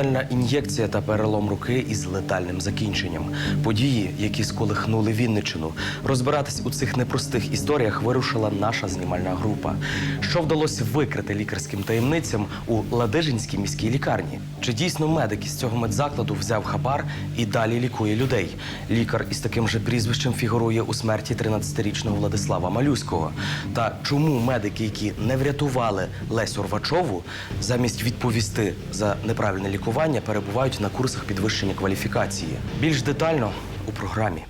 Смертельна ін'єкція та перелом руки із летальним закінченням. Події, які сколихнули Вінничину. Розбиратись у цих непростих історіях вирушила наша знімальна група. Що вдалося викрити лікарським таємницям у Ладижинській міській лікарні? Чи дійсно медик із цього медзакладу взяв хабар і далі лікує людей? Лікар із таким же прізвищем фігурує у смерті 13-річного Владислава Малюського. Та чому медики, які не врятували Лесю Рвачову, замість відповісти за неправильне лікування, перебувають на курсах підвищення кваліфікації? Більш детально у програмі.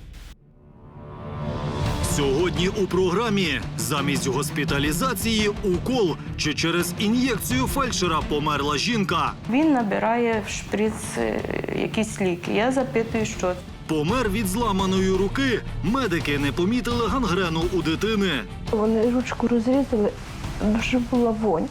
Сьогодні у програмі замість госпіталізації укол чи через ін'єкцію фельдшера померла жінка. Він набирає в шприц е, якісь ліки. Я запитую, що. Помер від зламаної руки. Медики не помітили гангрену у дитини. Вони ручку розрізали, дуже була вонь.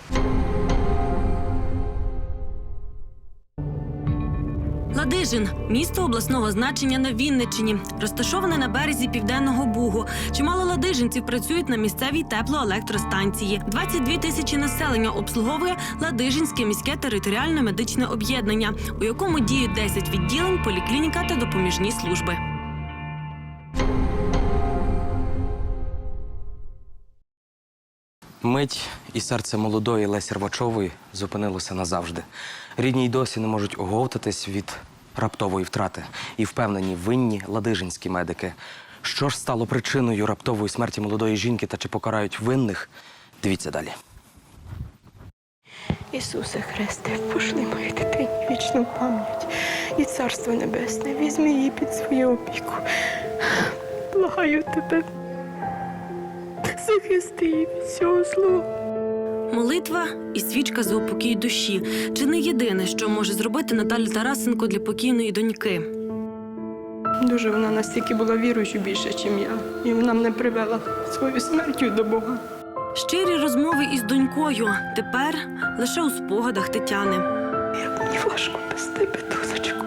Ладижин місто обласного значення на Вінниччині, розташоване на березі південного бугу. Чимало ладижинців працюють на місцевій теплоелектростанції. 22 тисячі населення обслуговує Ладижинське міське територіальне медичне об'єднання, у якому діють 10 відділень, поліклініка та допоміжні служби. Мить і серце молодої Лесі Рвачової зупинилося назавжди. Рідні й досі не можуть оговтатись від раптової втрати і впевнені винні ладижинські медики. Що ж стало причиною раптової смерті молодої жінки та чи покарають винних? Дивіться далі. Ісусе Христе, пошли моїй дитині вічну пам'ять і царство небесне, візьми її під свою опіку. Благаю тебе, захисти її від всього злого. Молитва і свічка за упокій душі чи не єдине, що може зробити Наталя Тарасенко для покійної доньки. Дуже вона настільки була віруючою більше, ніж я, і вона мене привела своєю смертю до Бога. Щирі розмови із донькою тепер лише у спогадах Тетяни. Як мені важко без тебе, дозочку.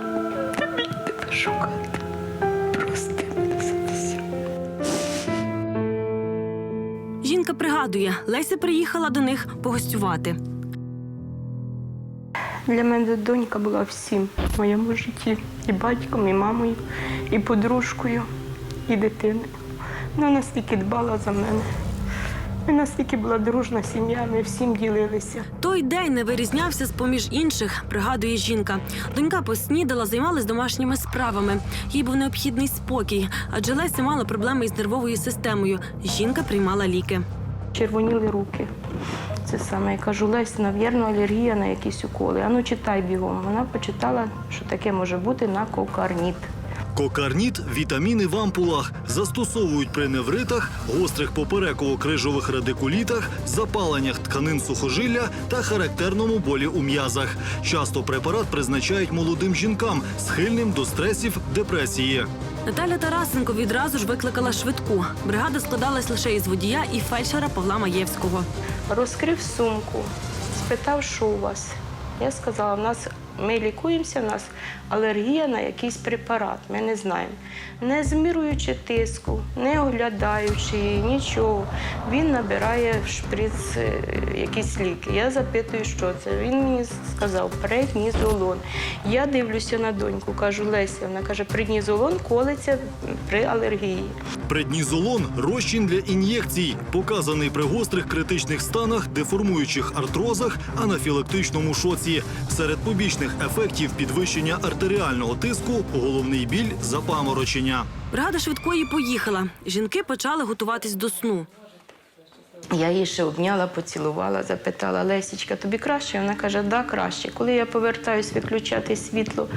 Тебе шукати. Пригадує, Леся приїхала до них погостювати. Для мене донька була всім в моєму житті. І батьком, і мамою, і подружкою, і дитиною. Вона настільки дбала за мене. Ми настільки була дружна сім'я, ми всім ділилися. Той день не вирізнявся з поміж інших, пригадує жінка. Донька поснідала, займалась домашніми справами. Їй був необхідний спокій, адже Леся мала проблеми із нервовою системою. Жінка приймала ліки. Червоніли руки. Це саме я кажу, Лесь, навірно, алергія на якісь уколи. Ану, читай бігом. Вона почитала, що таке може бути на кокарніт. Кокарніт вітаміни в ампулах застосовують при невритах, гострих попереково-крижових радикулітах, запаленнях тканин сухожилля та характерному болі у м'язах. Часто препарат призначають молодим жінкам, схильним до стресів, депресії. Наталя Тарасенко відразу ж викликала швидку. Бригада складалась лише із водія і фельдшера Павла Маєвського. Розкрив сумку, спитав, що у вас. Я сказала, в нас ми лікуємося, у нас алергія на якийсь препарат, ми не знаємо. Не змірюючи тиску, не оглядаючи її, нічого. Він набирає в шприц е, якісь ліки. Я запитую, що це. Він мені сказав преднізолон. Я дивлюся на доньку, кажу, Леся, вона каже, преднізолон колиться при алергії. Преднізолон розчин для ін'єкцій, показаний при гострих критичних станах, деформуючих артрозах, анафілактичному шоці. Серед побічних ефектів підвищення артеріального тиску, головний біль, запаморочення. Бригада швидкої поїхала. Жінки почали готуватись до сну. Я її ще обняла, поцілувала, запитала Лесічка, тобі краще? Вона каже, да, краще. Коли я повертаюсь виключати світло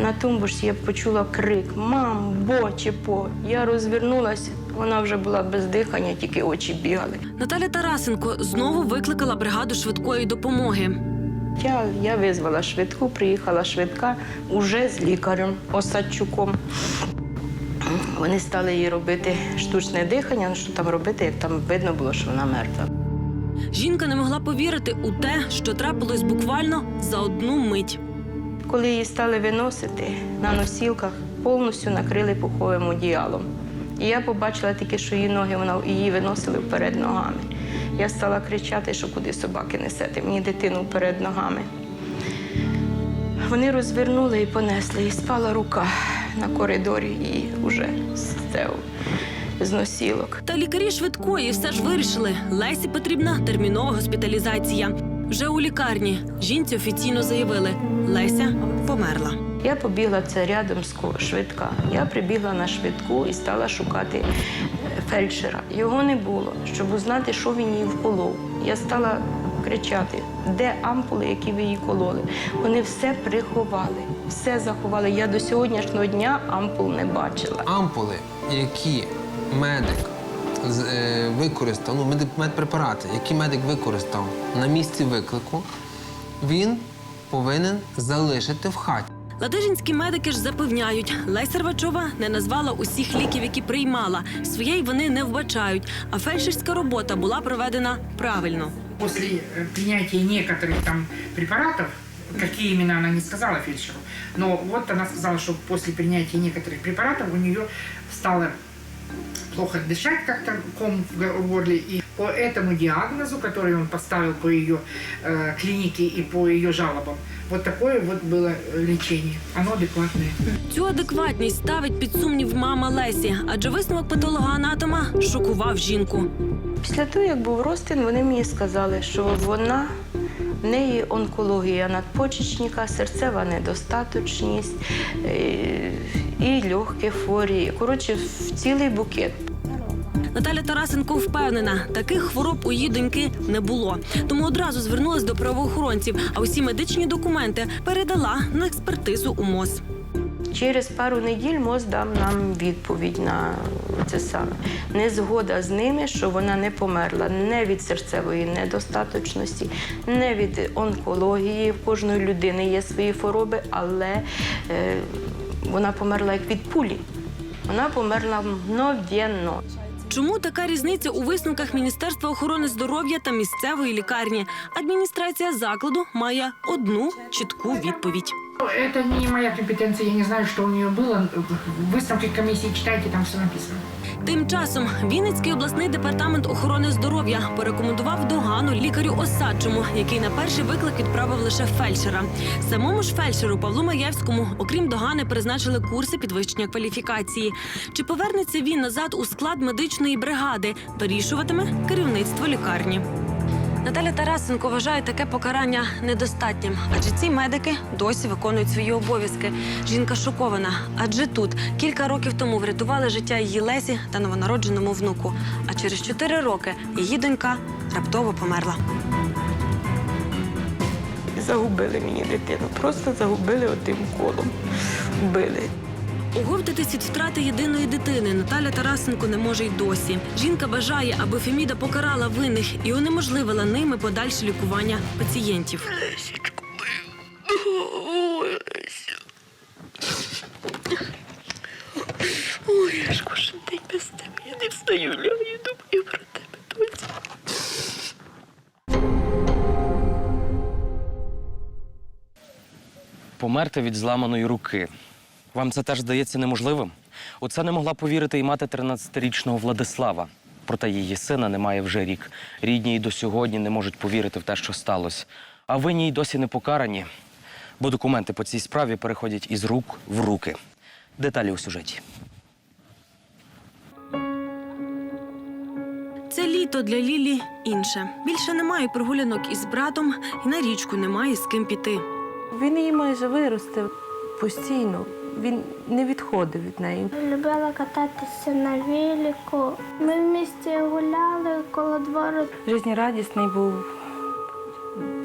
на тумбушці, я почула крик Мам, бо чи по. Я розвернулась, вона вже була без дихання, тільки очі бігали. Наталя Тарасенко знову викликала бригаду швидкої допомоги. Я, я визвала швидку, приїхала швидка уже з лікарем Осадчуком. Вони стали їй робити штучне дихання, ну що там робити, як там видно було, що вона мертва. Жінка не могла повірити у те, що трапилось буквально за одну мить. Коли її стали виносити на носілках, повністю накрили пуховим одіялом. І я побачила тільки, що її ноги вона її виносили вперед ногами. Я стала кричати, що куди собаки несете, мені дитину вперед ногами. Вони розвернули і понесли, і спала рука на коридорі, і вже з з носілок. Та лікарі швидкої все ж вирішили, Лесі потрібна термінова госпіталізація. Вже у лікарні жінці офіційно заявили, Леся померла. Я побігла це рядом з швидка. Я прибігла на швидку і стала шукати фельдшера. Його не було, щоб узнати, що він її вколов. Я стала кричати, де ампули, які ви її кололи. Вони все приховали, все заховали. Я до сьогоднішнього дня ампул не бачила. ампули, які медик е, використав, ну, медпрепарати, які медик використав на місці виклику, він повинен залишити в хаті. Ладижинські медики ж запевняють, Леся Рвачова не назвала усіх ліків, які приймала. Своєї вони не вбачають, а фельдшерська робота була проведена правильно. После э, принятия некоторых там препаратов, какие именно она не сказала фельдшеру, но вот она сказала, что после принятия некоторых препаратов у нее стало плохо дышать как-то, ком в го- в горле. И по этому диагнозу, который он поставил по ее э, клинике и по ее жалобам, вот такое вот было э, лечение. Оно адекватное. Цю адекватність ставить під сумнів мама Лесі, адже висновок патолога-анатома шокував жінку. Після того, як був розтин, вони мені сказали, що вона в неї онкологія надпочечника, серцева недостаточність е, і легкі хворі. Коротше, в цілий букет. Наталя Тарасенко впевнена, таких хвороб у її доньки не було. Тому одразу звернулась до правоохоронців, а усі медичні документи передала на експертизу у МОЗ. Через пару неділь МОЗ дав нам відповідь на це саме. Незгода з ними, що вона не померла не від серцевої недостаточності, не від онкології. В кожної людини є свої хвороби, але е, вона померла як від пулі. Вона померла мгновенно. Чому така різниця у висновках Міністерства охорони здоров'я та місцевої лікарні? Адміністрація закладу має одну чітку відповідь. Это не моя компетенция, я не знаю, что у нее было. Выставки комиссии читайте, там все написано. Тим часом Вінницький обласний департамент охорони здоров'я порекомендував догану лікарю Осадчому, який на перший виклик відправив лише фельдшера. Самому ж фельдшеру Павлу Маєвському, окрім догани, призначили курси підвищення кваліфікації. Чи повернеться він назад у склад медичної бригади? Вирішуватиме керівництво лікарні. Наталя Тарасенко вважає таке покарання недостатнім, адже ці медики досі виконують свої обов'язки. Жінка шокована, адже тут кілька років тому врятували життя її Лесі та новонародженому внуку. А через чотири роки її донька раптово померла. Загубили мені дитину, просто загубили отим колом. Вбили. Оговтатись від втрати єдиної дитини Наталя Тарасенко не може й досі. Жінка бажає, аби Феміда покарала винних і унеможливила ними подальше лікування пацієнтів. Ой, я ж кожен день без тебе. Я не встаю, лягаю, думаю про тебе, доці. Померти від зламаної руки. Вам це теж здається неможливим? У це не могла повірити і мати 13-річного Владислава. Проте її сина немає вже рік. Рідні й до сьогодні не можуть повірити в те, що сталося. А винні й досі не покарані, бо документи по цій справі переходять із рук в руки. Деталі у сюжеті. Це літо для Лілі інше. Більше немає прогулянок із братом, і на річку немає з ким піти. Він її майже виростив постійно. Він не відходив від неї. Любила кататися на велику. Ми в місті гуляли коло двору. Жизнерадісний був,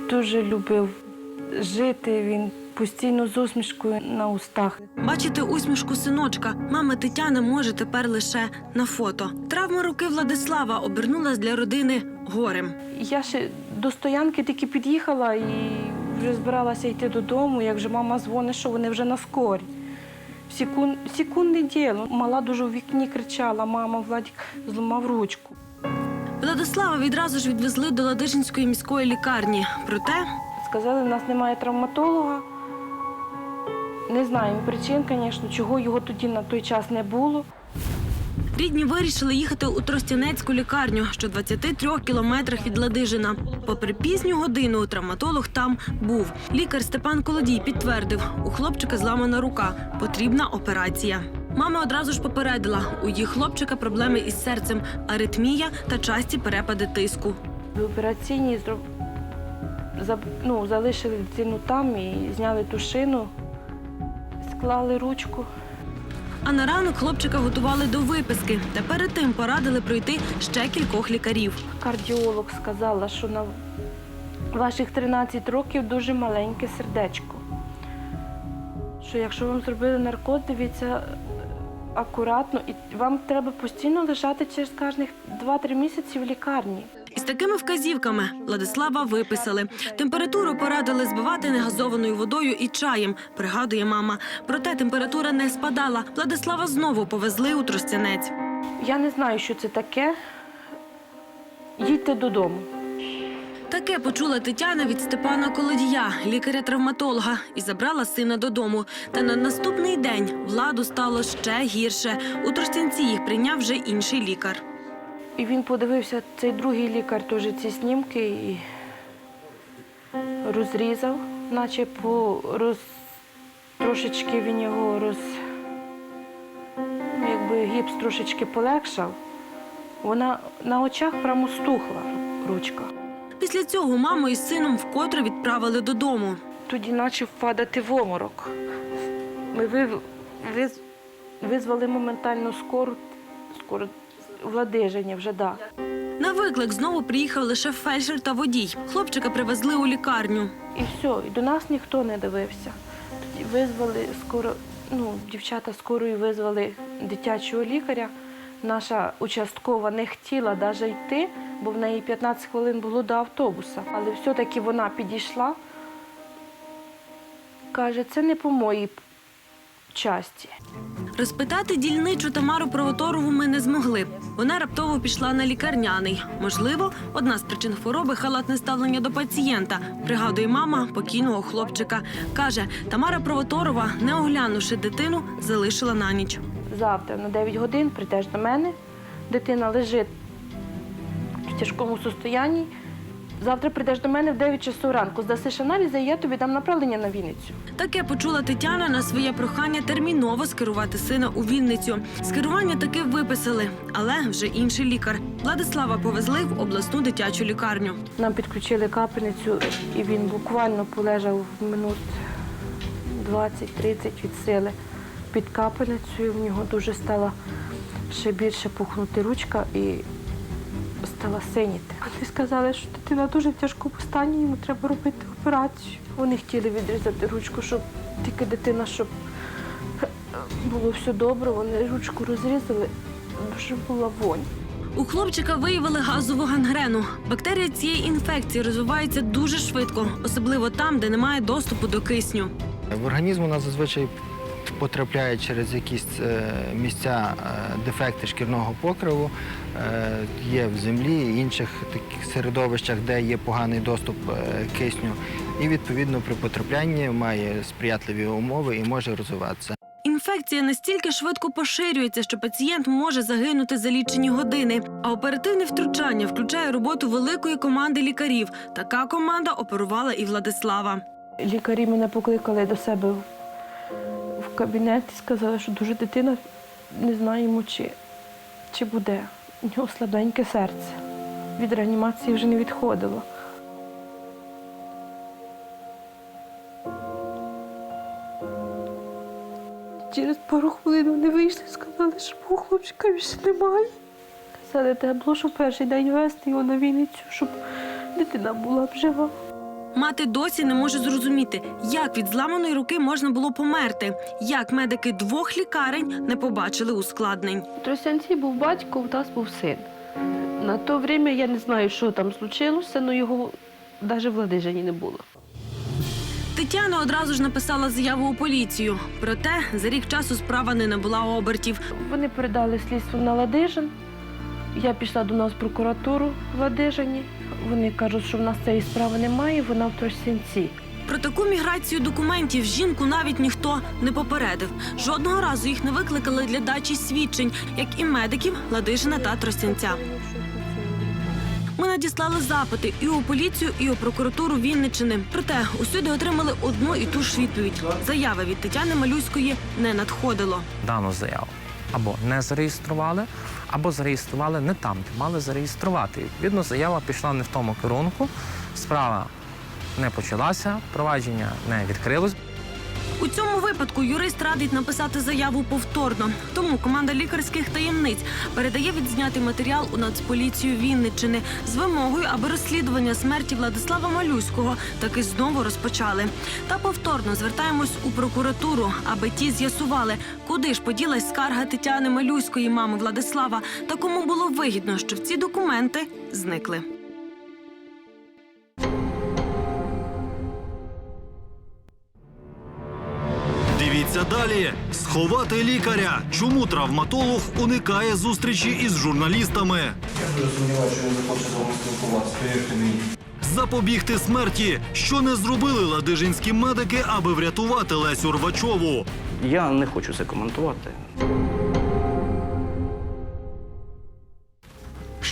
дуже любив жити. Він постійно з усмішкою на устах. Бачити усмішку синочка мама Тетяна може тепер лише на фото. Травма руки Владислава обернулась для родини горем. Я ще до стоянки тільки під'їхала і вже збиралася йти додому, як вже мама дзвонить, що вони вже на скорі. Секунд, секундне діло. Мала дуже у вікні кричала: мама, Владик зламав ручку. Владислава відразу ж відвезли до Ладижинської міської лікарні. Проте Сказали, у нас немає травматолога. Не знаємо причин, звісно, чого його тоді на той час не було. Рідні вирішили їхати у Тростянецьку лікарню, що 23 кілометрах від Ладижина. Попри пізню годину, травматолог там був. Лікар Степан Колодій підтвердив, у хлопчика зламана рука, потрібна операція. Мама одразу ж попередила, у її хлопчика проблеми із серцем, аритмія та часті перепади тиску. В операційній ну, залишили дитину там і зняли ту шину, склали ручку. А на ранок хлопчика готували до виписки та перед тим порадили пройти ще кількох лікарів. Кардіолог сказала, що на ваших 13 років дуже маленьке сердечко. Що якщо вам зробили наркоз, дивіться акуратно, і вам треба постійно лежати через кожних 2-3 місяці в лікарні. Із такими вказівками Владислава виписали. Температуру порадили збивати негазованою водою і чаєм, пригадує мама. Проте температура не спадала. Владислава знову повезли у Тростянець. Я не знаю, що це таке. Їдьте додому. Таке почула Тетяна від Степана Колодія, лікаря-травматолога, і забрала сина додому. Та на наступний день владу стало ще гірше. У Тростянці їх прийняв вже інший лікар. І він подивився, цей другий лікар теж ці знімки і розрізав, наче по роз... трошечки він його роз. Якби гіпс трошечки полегшав. Вона на очах прямо стухла ручка. Після цього маму із сином вкотре відправили додому. Тоді почав падати в оморок. Ми визвали моментально скору, скору владиження вже да. На виклик знову приїхав лише фельдшер та водій. Хлопчика привезли у лікарню. І все, і до нас ніхто не дивився. Тоді визвали скоро, ну, дівчата скорою визвали дитячого лікаря. Наша участкова не хотіла навіть йти, бо в неї 15 хвилин було до автобуса. Але все-таки вона підійшла, каже, це не по моїй часті. Розпитати дільничу Тамару Провоторову ми не змогли. Вона раптово пішла на лікарняний. Можливо, одна з причин хвороби халатне ставлення до пацієнта. Пригадує мама покійного хлопчика. Каже, Тамара Провоторова, не оглянувши дитину, залишила на ніч. Завтра на 9 годин прийдеш до мене, дитина лежить в тяжкому состоянні. Завтра прийдеш до мене в 9 часу ранку, здасиш аналізи, і я тобі дам направлення на Вінницю. Таке почула Тетяна на своє прохання терміново скерувати сина у Вінницю. Скерування таки виписали, але вже інший лікар. Владислава повезли в обласну дитячу лікарню. Нам підключили капельницю, і він буквально полежав минут 20-30 від сили під капельницею. В нього дуже стала ще більше пухнути ручка і стала синіти. Вони сказали, що дитина дуже в тяжкому стані, йому треба робити операцію. Вони хотіли відрізати ручку, щоб тільки дитина, щоб було все добре. Вони ручку розрізали, дуже була вонь. У хлопчика виявили газову гангрену. Бактерія цієї інфекції розвивається дуже швидко, особливо там, де немає доступу до кисню. В організм у нас зазвичай потрапляє через якісь е, місця е, дефекти шкірного покриву, е, є в землі і інших таких середовищах, де є поганий доступ е, кисню. І відповідно при потраплянні має сприятливі умови і може розвиватися. Інфекція настільки швидко поширюється, що пацієнт може загинути за лічені години. А оперативне втручання включає роботу великої команди лікарів. Така команда оперувала і Владислава. Лікарі мене покликали до себе в- кабінет і сказали, що дуже дитина не знаємо, чи, чи буде. У нього слабеньке серце. Від реанімації вже не відходило. Через пару хвилин вони вийшли і сказали, що мого хлопчика більше немає. Казали, треба було, щоб перший день вести його на Вінницю, щоб дитина була б жива. Мати досі не може зрозуміти, як від зламаної руки можна було померти, як медики двох лікарень не побачили ускладнень. У Тростянці був батько, у нас був син. На то время я не знаю, що там случилося, але його навіть в Ладижині не було. Тетяна одразу ж написала заяву у поліцію. Проте за рік часу справа не набула обертів. Вони передали слідство на Ладижин. Я пішла до нас в прокуратуру в Ладижині. Вони кажуть, що в нас цієї справи немає, вона в Тростянці. Про таку міграцію документів жінку навіть ніхто не попередив. Жодного разу їх не викликали для дачі свідчень, як і медиків Ладижина та Тростянця. Ми надіслали запити і у поліцію, і у прокуратуру Вінниччини. Проте усюди отримали одну і ту ж відповідь. Заяви від Тетяни Малюської не надходило. дану заяву або не зареєстрували, або зареєстрували не там, де мали зареєструвати. Відповідно, заява пішла не в тому керунку, справа не почалася, провадження не відкрилось. У цьому випадку юрист радить написати заяву повторно. Тому команда лікарських таємниць передає відзнятий матеріал у Нацполіцію Вінниччини з вимогою, аби розслідування смерті Владислава Малюського таки знову розпочали. Та повторно звертаємось у прокуратуру, аби ті з'ясували, куди ж поділась скарга Тетяни Малюської, мами Владислава, та кому було вигідно, що ці документи зникли. Далі. Сховати лікаря. Чому травматолог уникає зустрічі із журналістами? Запобігти смерті. Що не зробили ладижинські медики, аби врятувати Лесю Рвачову? Я не хочу це коментувати.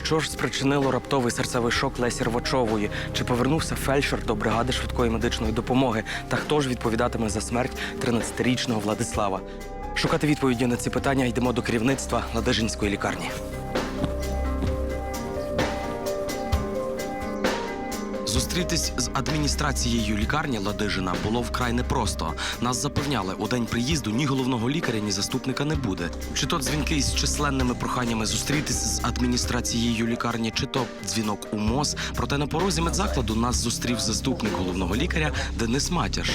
Що ж спричинило раптовий серцевий шок Лесі Рвачової? Чи повернувся фельдшер до бригади швидкої медичної допомоги? Та хто ж відповідатиме за смерть 13-річного Владислава? Шукати відповіді на ці питання йдемо до керівництва Ладижинської лікарні. Зустрітись з адміністрацією лікарні Ладижина було вкрай непросто. Нас запевняли, у день приїзду ні головного лікаря, ні заступника не буде. Чи то дзвінки із численними проханнями зустрітись з адміністрацією лікарні, чи то дзвінок у МОЗ. Проте на порозі медзакладу нас зустрів заступник головного лікаря Денис Матяш.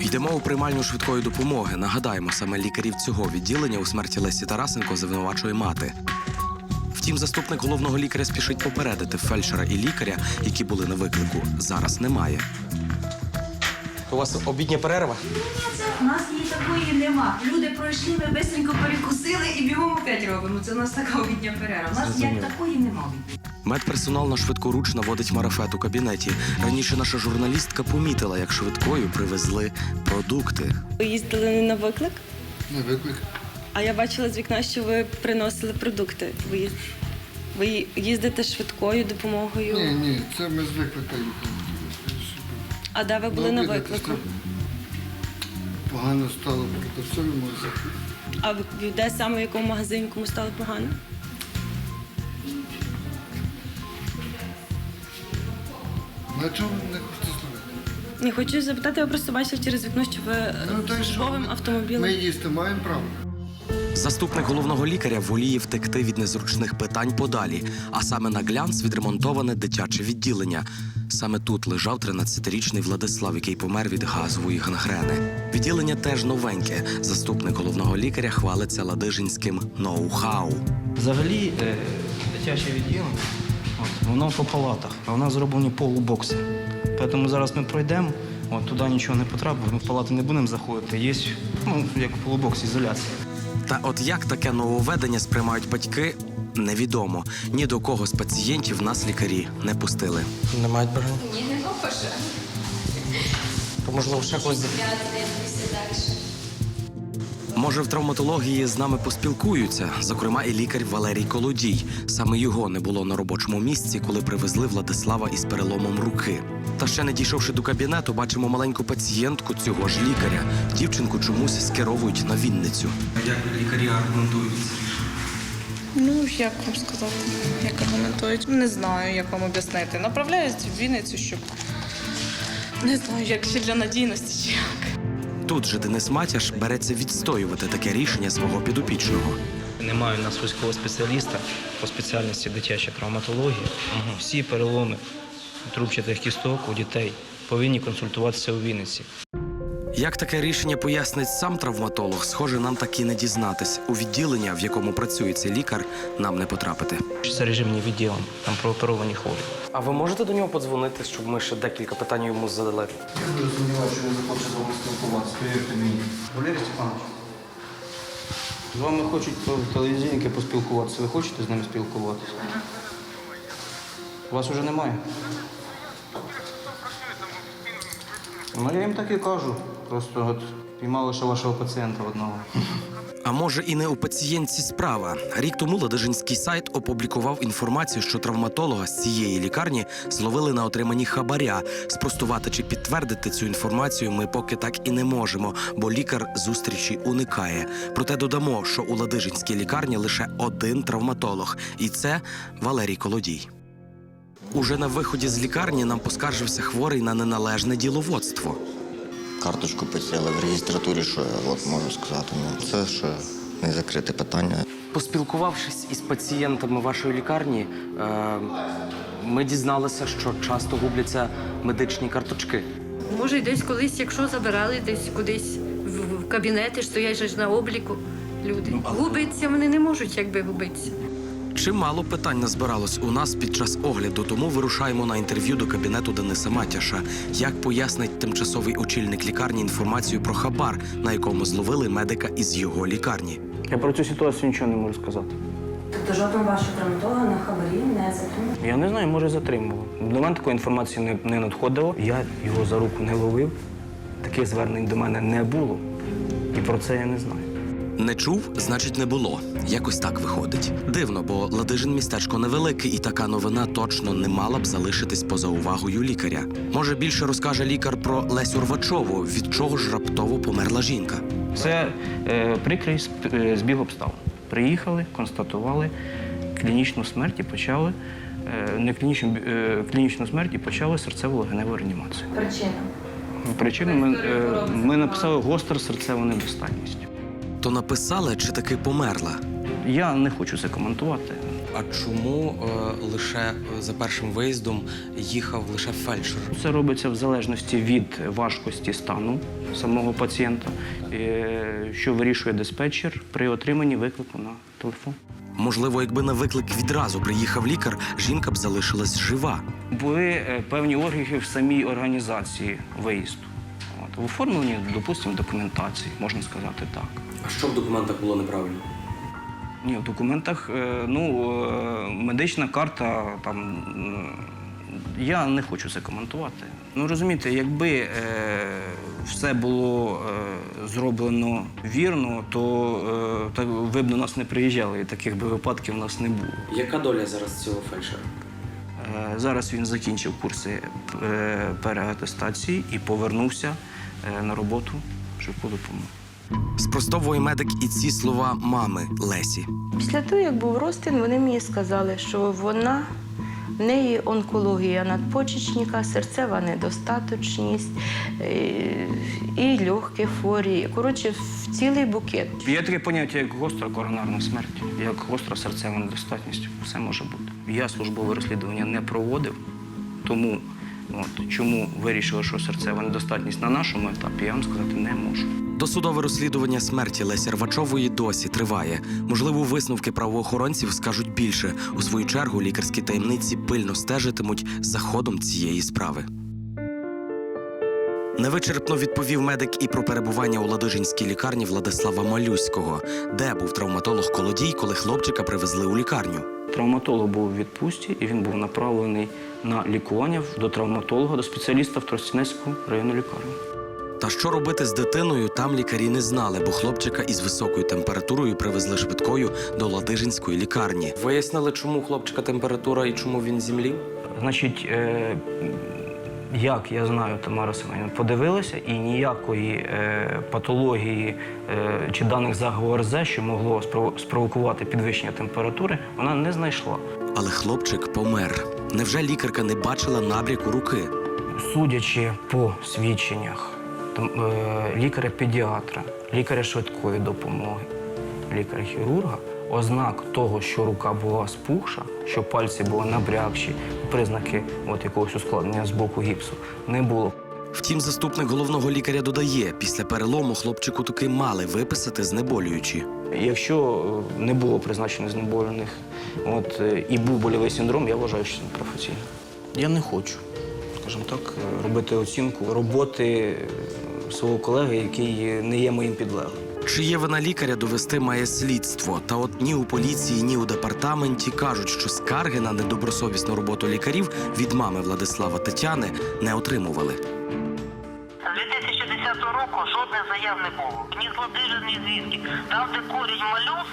Йдемо у приймальню швидкої допомоги. Нагадаємо, саме лікарів цього відділення у смерті Лесі Тарасенко звинувачує мати. Втім, заступник головного лікаря спішить попередити фельдшера і лікаря, які були на виклику. Зараз немає. У вас обідня перерва? У нас її такої нема. Люди пройшли, ми бистренько перекусили і бігом опять робимо. Це у нас така обідня перерва. У нас як такої нема. Медперсонал на швидкоруч наводить марафет у кабінеті. Раніше наша журналістка помітила, як швидкою привезли продукти. Ви їздили не на виклик, Не виклик. А я бачила з вікна, що ви приносили продукти. Ви, ви їздите швидкою допомогою. Ні, ні, це ми з виклика. А де ви були на виклику? Погано стало працюємо. А ви- де саме в якому магазині кому стало погано? На чому не хочете слухати? Не хочу запитати, я просто бачила через вікно, що ви е, Ну, то й що? службовим автомобілем. Ми їсти маємо право. Заступник головного лікаря воліє втекти від незручних питань подалі, а саме на глянц відремонтоване дитяче відділення. Саме тут лежав 13-річний Владислав, який помер від газової гангрени. Відділення теж новеньке. Заступник головного лікаря хвалиться ладижинським ноу-хау. Взагалі, е, дитяче відділення, от, воно по палатах, а у нас зроблені полубокси. Тому зараз ми пройдемо, от, туди нічого не потрапить, ми в палати не будемо заходити. Є, ну, як полубокс, ізоляція. Та от як таке нововведення сприймають батьки, невідомо. Ні до кого з пацієнтів нас лікарі не пустили. Не мають бажання? Ні, не можливо ще когось Може, в травматології з нами поспілкуються, зокрема, і лікар Валерій Колодій. Саме його не було на робочому місці, коли привезли Владислава із переломом руки. Та ще не дійшовши до кабінету, бачимо маленьку пацієнтку цього ж лікаря. Дівчинку чомусь скеровують на Вінницю. Як лікарі аргументують? Ну, як вам сказати, як аргументують? Не знаю, як вам об'яснити. Направляють в Вінницю, щоб не знаю, як ще для надійності чи як. Тут же Денис Матяш береться відстоювати таке рішення свого підопічного. Немає у нас військового спеціаліста по спеціальності дитяча травматологія. Всі переломи трубчатих кісток у дітей повинні консультуватися у Вінниці. Як таке рішення пояснить сам травматолог, схоже, нам так і не дізнатись. У відділення, в якому працює цей лікар, нам не потрапити. Це режимні відділення, там прооперовані хворі. А ви можете до нього подзвонити, щоб ми ще декілька питань йому задали? Я дуже сумніваюся, що він захоче з вами спілкуватися, повірте мені. Валерій Степанович, з вами хочуть телевізійники поспілкуватися. Ви хочете з ними спілкуватися? Вас уже немає? Ну я їм так і кажу. Просто от піймали ще вашого пацієнта одного. А може і не у пацієнтці справа. Рік тому Ладижинський сайт опублікував інформацію, що травматолога з цієї лікарні зловили на отриманні хабаря. Спростувати чи підтвердити цю інформацію ми поки так і не можемо, бо лікар зустрічі уникає. Проте додамо, що у Ладижинській лікарні лише один травматолог, і це Валерій Колодій. Уже на виході з лікарні нам поскаржився хворий на неналежне діловодство. Карточку потеряли в реєстратурі, що я от можу сказати. Ну, це ще не закрите питання. Поспілкувавшись із пацієнтами вашої лікарні, е, ми дізналися, що часто губляться медичні карточки. Може, десь колись, якщо забирали десь кудись в, в кабінети, стоять же ж на обліку люди. Губиться вони не можуть, якби губитися. Чимало питань назбиралось у нас під час огляду, тому вирушаємо на інтерв'ю до кабінету Дениса Матяша. Як пояснить тимчасовий очільник лікарні інформацію про хабар, на якому зловили медика із його лікарні. Я про цю ситуацію нічого не можу сказати. Тобто жодного вашого травматолога на хабарі не затримали? Я не знаю, може затримував. До мене такої інформації не, не надходило. Я його за руку не ловив. Таких звернень до мене не було. І про це я не знаю. Не чув, значить, не було. Якось так виходить. Дивно, бо Ладижин містечко невелике, і така новина точно не мала б залишитись поза увагою лікаря. Може, більше розкаже лікар про Лесю Рвачову, від чого ж раптово померла жінка. Це е, прикрий сп- е, збіг обставин. Приїхали, констатували клінічну смерть і почали е, не клінічну, е, клінічну смерть і почали серцево-легеневу реанімацію. Причина. Причину ми, е, ми написали гостра серцева недостатність. То написали, чи таки померла. Я не хочу це коментувати. А чому е, лише е, за першим виїздом їхав лише фельдшер? Це робиться в залежності від важкості стану самого пацієнта, е, що вирішує диспетчер при отриманні виклику на телефон. Можливо, якби на виклик відразу приїхав лікар, жінка б залишилась жива. Були е, певні органи в самій організації виїзду. В оформленні, допустимо, документації, можна сказати так. А що в документах було неправильно? Ні, в документах е, ну, е, медична карта там. е, Я не хочу це коментувати. Ну розумієте, якби е, все було е, зроблено вірно, то е, так, ви б до нас не приїжджали, і таких би випадків у нас не було. Яка доля зараз цього фельдшера? Е, зараз він закінчив курси е, переатестації і повернувся на роботу швидку допомогу. Спростовує медик і ці слова мами Лесі. Після того, як був розтин, вони мені сказали, що вона в неї онкологія надпочечника, серцева недостаточність е, і легкі хворі. Коротше, в цілий букет. Є таке поняття, як гостра коронарна смерть, як гостра серцева недостатність. Все може бути. Я службове розслідування не проводив, тому от, чому вирішили, що серцева недостатність на нашому етапі, я вам сказати не можу. Досудове розслідування смерті Лесі Рвачової досі триває. Можливо, висновки правоохоронців скажуть більше. У свою чергу лікарські таємниці пильно стежитимуть за ходом цієї справи. Невичерпно відповів медик і про перебування у Ладижинській лікарні Владислава Малюського, де був травматолог Колодій, коли хлопчика привезли у лікарню. Травматолог був у відпустці і він був направлений на лікування до травматолога, до спеціаліста в Тростянецьку районну лікарню. Та що робити з дитиною, там лікарі не знали, бо хлопчика із високою температурою привезли швидкою до Ладижинської лікарні. Вияснили, чому хлопчика температура і чому він землі? Значить, е, як я знаю, Тамара Семенівна, подивилася і ніякої е, патології е, чи даних загу ОРЗ, що могло спро- спровокувати підвищення температури, вона не знайшла. Але хлопчик помер. Невже лікарка не бачила набряку руки? Судячи по свідченнях е, лікаря-педіатра, лікаря швидкої допомоги, лікаря-хірурга, ознак того, що рука була спухша, що пальці були набрякші, признаки от якогось ускладнення з боку гіпсу, не було. Втім, заступник головного лікаря додає, після перелому хлопчику таки мали виписати знеболюючі. Якщо е, не було призначено знеболених от, е, і був больовий синдром, я вважаю, що це непрофесійно. Я не хочу, скажімо так, робити оцінку роботи е, свого колеги, який не є моїм підлеглим. Чи є вина лікаря довести має слідство? Та от ні у поліції, ні у департаменті кажуть, що скарги на недобросовісну роботу лікарів від мами Владислава Тетяни не отримували. Року жодних заяв не було. Ні з Ладижин, ні звідки. Там, де корінь малюс,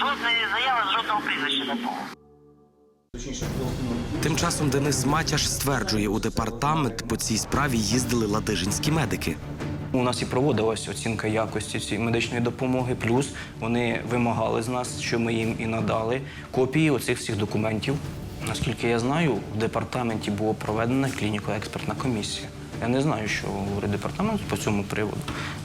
жодної заяви, жодного прізвища не було. Тим часом Денис Матяш стверджує, у департамент по цій справі їздили ладижинські медики. У нас і проводилась оцінка якості цієї медичної допомоги. Плюс вони вимагали з нас, що ми їм і надали копії оцих всіх документів. Наскільки я знаю, в департаменті була проведена клініко-експертна комісія. Я не знаю, що говорить департамент по цьому приводу.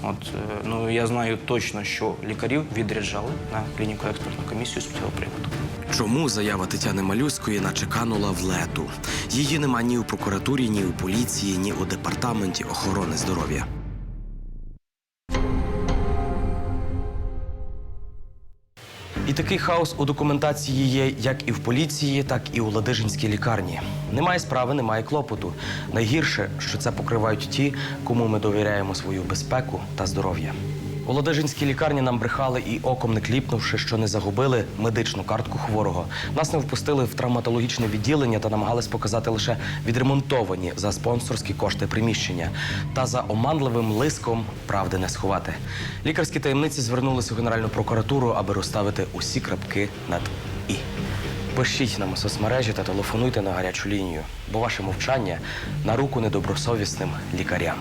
От е, ну я знаю точно, що лікарів відряджали на клініку експертну комісію з цього приводу. Чому заява Тетяни Малюської начеканула в лету? Її нема ні у прокуратурі, ні у поліції, ні у департаменті охорони здоров'я. І такий хаос у документації є як і в поліції, так і у Ладижинській лікарні. Немає справи, немає клопоту. Найгірше, що це покривають ті, кому ми довіряємо свою безпеку та здоров'я. У Ладижинській лікарні нам брехали і оком не кліпнувши, що не загубили медичну картку хворого. Нас не впустили в травматологічне відділення та намагались показати лише відремонтовані за спонсорські кошти приміщення. Та за оманливим лиском правди не сховати. Лікарські таємниці звернулися у Генеральну прокуратуру, аби розставити усі крапки над і. Пишіть нам у соцмережі та телефонуйте на гарячу лінію, бо ваше мовчання на руку недобросовісним лікарям.